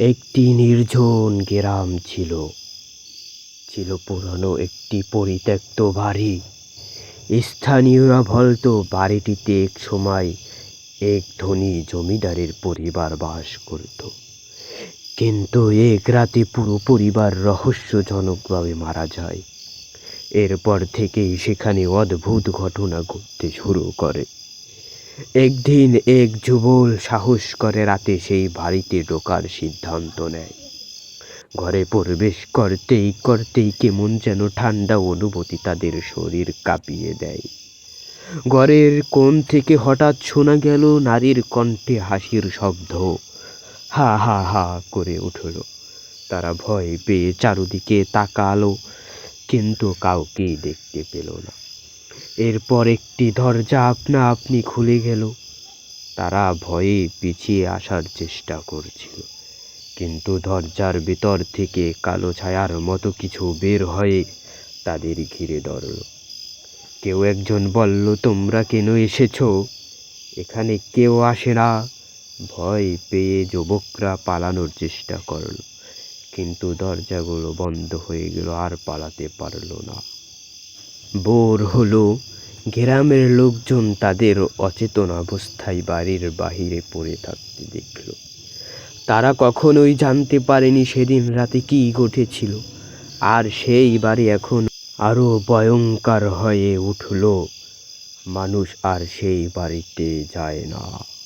একটি নির্জন গ্রাম ছিল। ছিল পুরনো একটি পরিত্যক্ত বাড়ি। স্থানীয়রা বলতো, বাড়িটিতে এক সময় এক ধনী জমিদারের পরিবার বাস করত। কিন্তু এক রাতে পুরো পরিবার রহস্যজনকভাবে মারা যায়। এরপর থেকেই সেখানে অদ্ভুত ঘটনা ঘটতে শুরু করে। একদিন এক যুবল সাহস করে রাতে সেই বাড়িতে ঢোকার সিদ্ধান্ত নেয়। ঘরে প্রবেশ করতেই করতেই কেমন যেন ঠান্ডা অনুভূতি তাদের শরীর কাঁপিয়ে দেয়। ঘরের কোণ থেকে হঠাৎ শোনা গেল নারীর কণ্ঠে হাসির শব্দ। হা হা হা করে উঠল। তারা ভয় পেয়ে চারদিকে তাকালো, কিন্তু কাউকেই দেখতে পেল না। এরপর একটি দরজা আপনা আপনি খুলে গেল। তারা ভয়ে পিছিয়ে আসার চেষ্টা করছিল। কিন্তু দরজার ভিতর থেকে কালো ছায়ার মতো কিছু বের হয়ে তাদের ঘিরে ধরল। কেউ একজন বলল, তোমরা কেন এসেছ? এখানে কেউ আসে না। ভয় পেয়ে যুবকরা পালানোর চেষ্টা করল। কিন্তু দরজাগুলো বন্ধ হয়ে গেল, আর পালাতে পারল না। বোর হলো, গ্রামের লোকজন তাদের অচেতন অবস্থায় বাড়ির বাহিরে পড়ে থাকতে দেখল। তারা কখনোই জানতে পারেনি সেদিন রাতে কী ঘটেছিল। আর সেই বাড়ি এখন আরও ভয়ঙ্কর হয়ে উঠল। মানুষ আর সেই বাড়িতে যায় না।